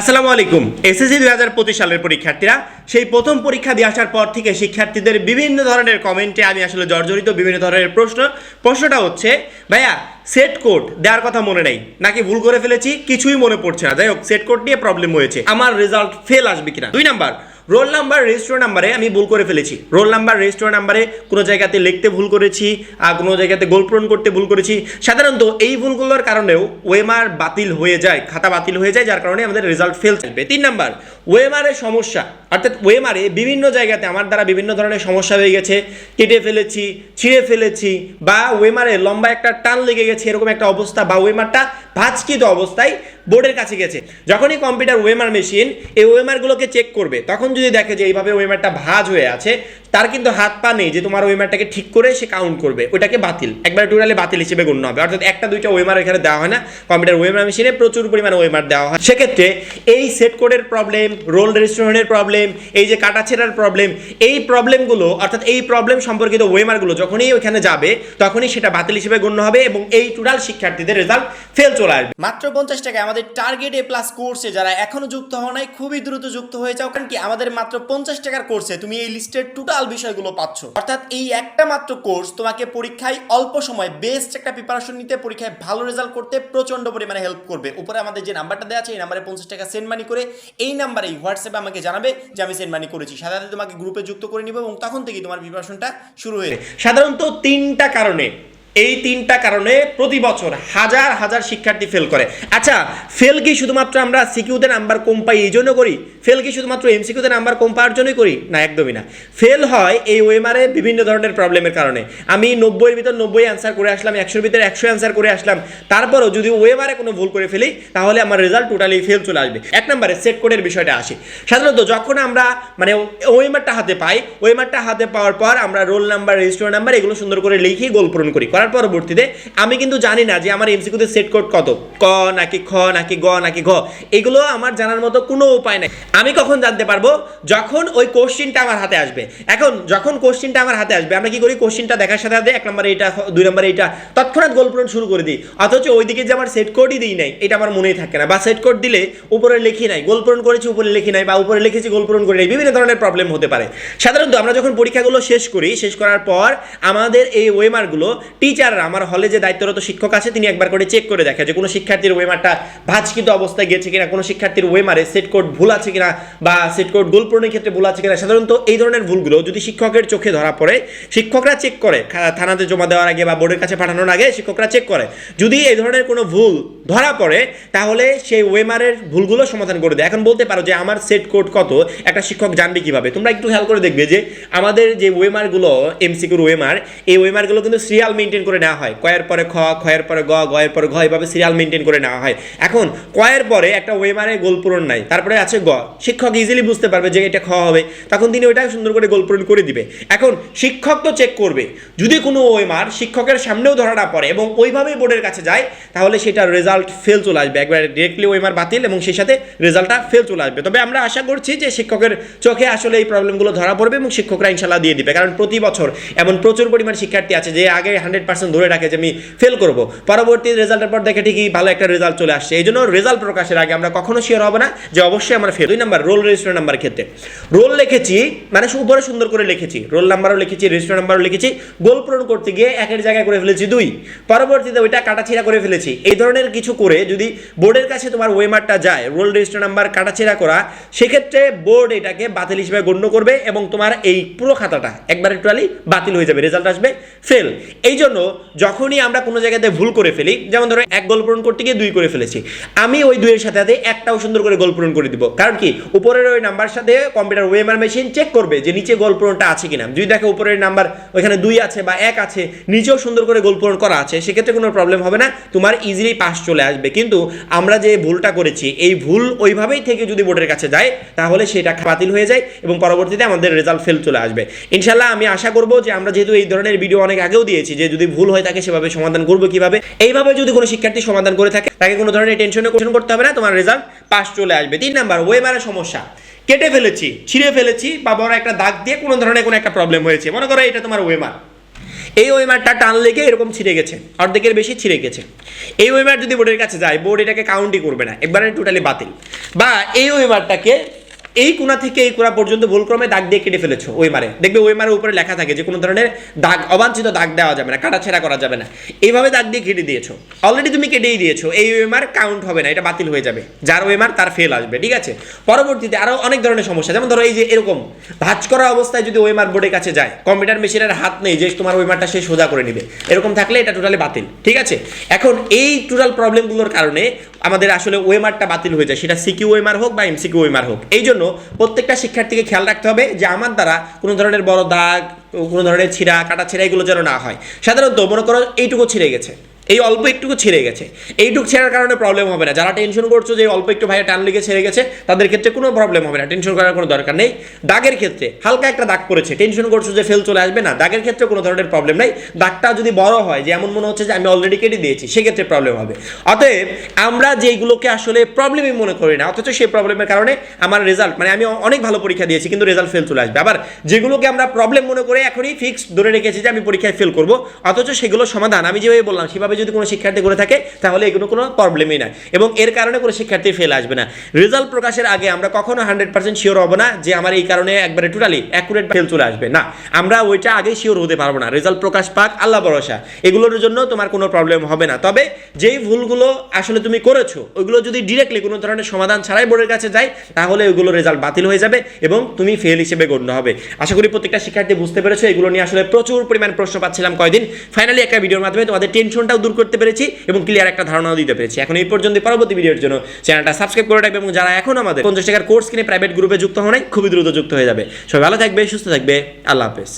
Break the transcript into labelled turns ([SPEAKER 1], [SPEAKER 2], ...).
[SPEAKER 1] আসসালামু আলাইকুম। এসএসসি দুই হাজার পঁচিশ সালের পরীক্ষার্থীরা, সেই প্রথম পরীক্ষা দিয়ে আসার পর থেকে শিক্ষার্থীদের বিভিন্ন ধরনের কমেন্টে আমি আসলে জর্জরিত বিভিন্ন ধরনের প্রশ্ন। প্রশ্নটা হচ্ছে, ভাইয়া সেট কোড দেওয়ার কথা মনে নেই। নাকি ভুল করে ফেলেছি? কিছুই মনে পড়ছে না। যাই হোক সেট কোড নিয়ে প্রবলেম হয়েছে। আমার রেজাল্ট ফেল আসবে কিনা? দুই নাম্বার রোল নাম্বার রেজিস্টার নাম্বারে আমি ভুল করে ফেলেছি। রোল নাম্বার রেজিস্টার নাম্বারে কোনো জায়গাতে লিখতে ভুল করেছি আর কোনো জায়গাতে গোল পূরণ করতে ভুল করেছি। সাধারণত এই ভুলগুলোর কারণেও ওয়েমার বাতিল হয়ে যায়, খাতা বাতিল হয়ে যায়, যার কারণে আমাদের রেজাল্ট ফেল আসবে তিন নাম্বার ওয়েমারের সমস্যা, অর্থাৎ ওয়েমারে বিভিন্ন জায়গাতে আমার দ্বারা বিভিন্ন ধরনের সমস্যা হয়ে গেছে, কেটে ফেলেছি, ছিঁড়ে ফেলেছি, বা ওয়েমারে লম্বা একটা টান লেগে গেছে, এরকম একটা অবস্থা, বা ওয়েমারটা ভাঁজকিত অবস্থায় বোর্ডের কাছে গেছে। যখনই কম্পিউটার ওয়েমার মেশিন এই ওয়েমারগুলোকে চেক করবে, তখন যদি দেখে যে এইভাবে ওয়েমারটা ভাজ হয়ে আছে, তার কিন্তু হাত পা নেই যে তোমার ওয়েমারটাকে ঠিক করে সে কাউন্ট করবে, ওটাকে বাতিল। একবার টোটালি বাতিল হিসেবে গণ্য হবে। অর্থাৎ একটা দুইটা ওয়েমার এখানে দেওয়া হয় না, কম্পিউটার ওয়েমার মেশিনে প্রচুর পরিমাণে ওয়েমার দেওয়া হয়। সেক্ষেত্রে এই সেট কোডের প্রবলেম রোল রেজিস্ট্রেশনের প্রবলেম এই যে কাটাছেড়ার প্রবলেম এই প্রবলেমগুলো অর্থাৎ এই প্রবলেম সম্পর্কিত ওয়েমারগুলো যখনই ওইখানে যাবে, তখনই সেটা বাতিল হিসেবে গণ্য হবে এবং এই টোটাল শিক্ষার্থীদের রেজাল্ট ফেল চলে আসবে।
[SPEAKER 2] মাত্র পঞ্চাশ টাকায় আমাদের টার্গেট এ প্লাস কোর্সে যারা এখনও যুক্ত হওয়া নাই, খুবই দ্রুত যুক্ত হয়ে যাও। কারণ কি, আমাদের মাত্র পঞ্চাশ টাকার কোর্সে তুমি এই লিস্টের টোটাল বিষয়গুলো পাচ্ছ। অর্থাৎ এই একটা মাত্র কোর্স তোমাকে পরীক্ষায় অল্প সময় বেস্ট একটা প্রিপারেশন নিতে, পরীক্ষায় ভালো রেজাল্ট করতে প্রচণ্ড পরিমাণে হেল্প করবে। উপরে আমাদের যে নাম্বারটা দেওয়া আছে, এই নাম্বারে পঞ্চাশ টাকা সেন্ড মানি করে এই নাম্বারেই হোয়াটসঅ্যাপে আমাকে জানাবে যে আমি সেন্ড মানি করেছি। সাথে তোমাকে গ্রুপে যুক্ত করে নিব এবং তখন থেকেই তোমার প্রিপারেশনটা শুরু হয়ে।
[SPEAKER 1] সাধারণত তিনটা কারণে এই তিনটা কারণে প্রতি বছর হাজার হাজার শিক্ষার্থী ফেল করে। আচ্ছা ফেল কি শুধুমাত্র আমরা সিকিউতে নাম্বার কম পাই এই জন্য করি? ফেল কি শুধুমাত্র এমসিকিউতে নাম্বার কম পাওয়ার জন্যই করি? না, একদমই না। ফেল হয় এই ওয়েমারে বিভিন্ন ধরনের প্রবলেমের কারণে। আমি নব্বইয়ের ভিতর নব্বই অ্যান্সার করে আসলাম, একশোর ভিতরে একশো অ্যান্সার করে আসলাম। তারপরও যদি ওয়েমারে কোনো ভুল করে ফেলি, তাহলে আমার রেজাল্ট টোটালি ফেল চলে আসবে। এক নম্বরে সেট কোডের বিষয়টা আসে। সাধারণত যখন আমরা মানে ওয়েমারটা হাতে পাই ওয়েমারটা হাতে পাওয়ার পর আমরা রোল নাম্বার রেজিস্টার নাম্বার এগুলো সুন্দর করে লিখে গোল পূরণ করি। করার পরবর্তীতে, আমি কিন্তু জানি না যে আমার এমসিকিউতে সেট কোড কত। ক নাকি খ নাকি গ নাকি ঘ, এগুলো আমার জানার মতো কোনো উপায় নাই। আমি কখন জানতে পারব? যখন ওই কোশ্চিনটা আমার হাতে আসবে। এখন, যখন কোশ্চিনটা আমার হাতে আসবে, আমরা কি করি? কোশ্চিনটা দেখার সাথে সাথে এক নম্বরে এটা, দুই নম্বরে এটা, তৎক্ষণাৎ গোল পূরণ শুরু করে দিই। অথচ ওইদিকে যে আমার সেট কোডই দিই নাই, এটা আমার মনেই থাকে না। বা সেট কোড দিলে উপরে লিখি নাই গোল পূরণ করেছি, উপরে লিখি নাই, বা উপরে লিখেছি গোল পূরণ করি নাই, বিভিন্ন ধরনের প্রবলেম হতে পারে। সাধারণত আমরা যখন পরীক্ষাগুলো শেষ করি, শেষ করার পর আমাদের এই ওয়েমারগুলো টিচাররা আমার হলে যে দায়িত্বরত শিক্ষক আছে, তিনি একবার করে চেক করে দেখে যে কোনো শিক্ষার্থীর ওয়েমারটা ভাঁজকিত অবস্থায় গেছে কিনা, কোনো শিক্ষার্থীর ওয়েমারে সেট কোড ভুল আছে কিনা, বা সেট কোড গোল পূরণের ক্ষেত্রে ভুল আছে কিনা, সাধারণত এই ধরনের ভুলগুলো যদি শিক্ষকের চোখে ধরা পড়ে, শিক্ষকরা চেক করে থানাতে জমা দেওয়ার আগে বা বোর্ডের কাছে পাঠানোর আগে শিক্ষকরা চেক করে। যদি এই ধরনের কোনো ভুল ধরা পড়ে, তাহলে সেই ওয়েমারের ভুলগুলো সমাধান করে দেয়। এখন বলতে পারো যে আমার সেট কোড কত, একটা শিক্ষক জানবে কীভাবে? তোমরা একটু খেয়াল করে দেখবে যে আমাদের যে ওয়েমারগুলো এমসিকিউর ওয়েমার এই ওয়েমারগুলো কিন্তু সিরিয়াল মেনটেন করে নেওয়া হয়। কয়ের পরে খ, খয়ের পরে গ, গয়ের পরে ঘ এভাবে সিরিয়াল মেনটেন করে নেওয়া হয়। এখন, কয়ের পরে একটা ওয়েমারে গোল পূরণ নাই, তারপরে আছে গ। শিক্ষক ইজিলি বুঝতে পারবে যে এটা খ হবে, তখন তিনি ওইটা সুন্দর করে গোল পূরণ করে দিবে। এখন, শিক্ষক তো চেক করবে। যদি কোনো ওয়েমার শিক্ষকের সামনেও ধরা না পড়ে এবং ওইভাবেই বোর্ডের কাছে যায়, তাহলে সেটা রেজাল্ট ফেল চলে আসবে। একবারে ডিরেক্টলি ওয়েমার বাতিল এবং সেই সাথে রেজাল্টটা ফেল চলে আসবে। তবে আমরা আশা করছি যে শিক্ষকের চোখে আসলে এই প্রবলেমগুলো ধরা পড়বে এবং শিক্ষকরা ইনশাল্লাহ দিয়ে দিবে। কারণ প্রতি বছর এমন প্রচুর পরিমাণ শিক্ষার্থী আছে যে আগে হান্ড্রেড পার্সেন্ট ধরে রাখে যে আমি ফেল করব। পরবর্তী রেজাল্টের পর দেখে ঠিকই ভালো একটা রেজাল্ট চলে আসছে। এই জন্য রেজাল্ট প্রকাশের আগে আমরা কখনো শিওর হবে না যে অবশ্যই আমার ফেল দুই নাম্বার রোল রেজিস্টার নাম্বার ক্ষেত্রে। রোল লিখেছি মানে উপরে সুন্দর করে লিখেছি। রোল নাম্বারও লিখেছি রেজিস্টার নাম্বারও লিখেছি। গোল পূরণ করতে গিয়ে একের জায়গায় করে ফেলেছি দুই। পরবর্তীতে ওইটা কাটাছিড়া করে ফেলেছি। এই ধরনের কিছু করে যদি বোর্ডের কাছে তোমার ওয়েমারটা যায় রোল রেজিস্টার নাম্বার কাটাছিড়া করা, সেক্ষেত্রে বোর্ড এটাকে বাতিল হিসেবে গণ্য করবে এবং তোমার এই পুরো খাতাটা একবারে টোটালি বাতিল হয়ে যাবে রেজাল্ট আসবে ফেল এই জন্য যখনই আমরা কোনো জায়গাতে ভুল করে ফেলি, যেমন ধরো এক গোল পূরণ করতে গিয়ে দুই করে ফেলেছি, আমি ওই দুইয়ের সাথে সাথে একটাও সুন্দর করে গোল পূরণ করে দিব। কারণ কি? উপরের ওই নাম্বার সাথে কম্পিউটার ওয়েমার মেশিন চেক করবে যে নিচে গোল পূরণটা আছে কিনা। যদি দেখে উপরের নাম্বার ওইখানে দুই আছে বা এক আছে, নিচেও সুন্দর করে গোল পূরণ করা আছে, সেক্ষেত্রে কোনো প্রবলেম হবে না। তোমার ইজিলি পাস চলে আসবে। কিন্তু আমরা যে ভুলটা করেছি, এই ভুল ওইভাবেই থেকে যদি বোর্ডের কাছে যায়, তাহলে সেটা বাতিল হয়ে যায় এবং পরবর্তীতে আমাদের রেজাল্ট ফেল চলে আসবে। ইনশাল্লাহ আমি আশা করব যে আমরা যেহেতু এই ধরনের ভিডিও অনেক আগেও দিয়েছি, যে যদি ভুল হয়ে থাকে সেভাবে সমাধান করব কীভাবে? এইভাবে যদি কোনো শিক্ষার্থী সমাধান করে থাকে, তাকে কোনো ধরনের টেনশনে কোশ্চেন করতে হবে না, তোমার রেজাল্ট পাস চলে আসবে। তিন নাম্বার ওয়েমারের সমস্যা। কেটে ফেলেছি, ছিঁড়ে ফেলেছি বা বড় একটা দাগ দিয়ে কোনো ধরনের কোনো একটা প্রবলেম হয়েছে। মনে করো এটা তোমার ওয়েমার এই ওয়েমারটা টান লেগে এরকম ছিঁড়ে গেছে, অর্ধেকের বেশি ছিঁড়ে গেছে। এই ওয়েমার যদি বোর্ডের কাছে যায় বোর্ড এটাকে কাউন্টই করবে না, একবারে টোটালি বাতিল। বা এই ওয়েমারটাকে এই কোনা থেকে এই কোণা পর্যন্ত ভুলক্রমে দাগ দিয়ে কেটে ফেলেছো? ওই মারে দেখবে ওই মারের উপরে লেখা থাকে যে কোনো ধরনের দাগ, অবাঞ্ছিত দাগ দেওয়া যাবে না, কাটাছেড়া করা যাবে না। এইভাবে দাগ দিয়ে কেটে দিয়েছ। অলরেডি তুমি কেটেই দিয়েছ, এই ওয়েমার কাউন্ট হবে না, এটা বাতিল হয়ে যাবে। যার ওয়েমার, তার ফেল আসবে, ঠিক আছে? পরবর্তীতে আরও অনেক ধরনের সমস্যা, যেমন ধরো এই যে এরকম, ভাঁজ করা অবস্থায় যদি ওয়েমার বোর্ডের কাছে যায় কম্পিউটার মেশিনের হাত নেই যে তোমার ওয়েমারটা সে সোজা করে নিবে। এরকম থাকলে এটা টোটালি বাতিল, ঠিক আছে? এখন এই টোটাল প্রবলেমগুলোর কারণে আমাদের আসলে ওয়েমারটা বাতিল হয়ে যায়। সেটা সিকিউ ওয়েমার হোক বা এমসিকিউ ওয়েমার হোক। এই জন্য প্রত্যেকটা শিক্ষার্থীকে খেয়াল রাখতে হবে যে আমার দ্বারা কোনো ধরনের বড় দাগ, কোনো ধরনের ছিঁড়া, কাটা ছিঁড়া এগুলো যেন না হয়। সাধারণত মনে করো এইটুকু ছিঁড়ে গেছে। এই অল্প একটুকু ছেড়ে গেছে। এইটুকু ছেঁড়ার কারণে প্রবলেম হবে না। যারা টেনশন করছ যে অল্প একটু ভাইয়া টান লেগে ছেড়ে গেছে, তাদের ক্ষেত্রে কোনো প্রবলেম হবে না। টেনশন করার কোনো দরকার নেই। দাগের ক্ষেত্রে হালকা একটা দাগ পড়েছে। টেনশন করছ যে ফেল চলে আসবে না। দাগের ক্ষেত্রে কোনো ধরনের প্রবলেম নাই। দাগটা যদি বড় হয়, যে এমন মনে হচ্ছে যে আমি অলরেডি কেটে দিয়েছি, সেক্ষেত্রে প্রবলেম হবে। অতএব আমরা যেইগুলোকে আসলে প্রবলেমই মনে করি না, অথচ সেই প্রবলেমের কারণে আমার রেজাল্ট মানে আমি অনেক ভালো পরীক্ষা দিয়েছি, কিন্তু রেজাল্ট ফেল চলে আসবে। আবার যেগুলোকে আমরা প্রবলেম মনে করে এখনই ফিক্সড ধরে রেখেছি যে আমি পরীক্ষায় ফেল করব, অথচ সেগুলো সমাধান, আমি যেভাবে বললাম, সেভাবে যদি কোনো শিক্ষার্থী করে থাকে, তাহলে এগুলো কোনো প্রবলেমই না এবং এর কারণে কোনো শিক্ষার্থী ফেল আসবে না। রেজাল্ট প্রকাশের আগে আমরা কখনো হান্ড্রেড পার্সেন্ট শিওর হব না যে আমার এই কারণে একবারে টোটালি অ্যাকুরেট ফেল চলে আসবে। না, আমরা ওইটা আগেই শিওর হতে পারব না। রেজাল্ট প্রকাশ পাক, আল্লাহ ভরসা। এগুলোর জন্য তোমার কোনো প্রবলেম হবে না। তবে যেই ভুলগুলো আসলে তুমি করেছ, ওইগুলো যদি ডিরেক্টলি কোনো ধরনের সমাধান ছাড়াই বোর্ডের কাছে যায়, তাহলে ওইগুলো রেজাল্ট বাতিল হয়ে যাবে এবং তুমি ফেল হিসেবে গণ্য হবে। আশা করি প্রত্যেকটা শিক্ষার্থী বুঝতে পেরেছ। এগুলো নিয়ে আসলে প্রচুর পরিমাণ প্রশ্ন পাচ্ছিলাম কয়দিন। ফাইনালি একটা ভিডিওর মাধ্যমে তোমাদের টেনশনটাও দূর করতে পেরেছি এবং ক্লিয়ার একটা ধারণাও দিতে পেরেছি। এখন এই পর্যন্ত পরবর্তী ভিডিওর জন্য চ্যানেলটা সাবস্ক্রাইব করে রাখবে এবং যারা এখন আমাদের পঞ্চাশ টাকার কোর্স কিনে প্রাইভেট গ্রুপে যুক্ত হন খুবই দ্রুত যুক্ত হয়ে যাবে। সবাই ভালো থাকবে, সুস্থ থাকবে, আল্লাহ হাফেজ।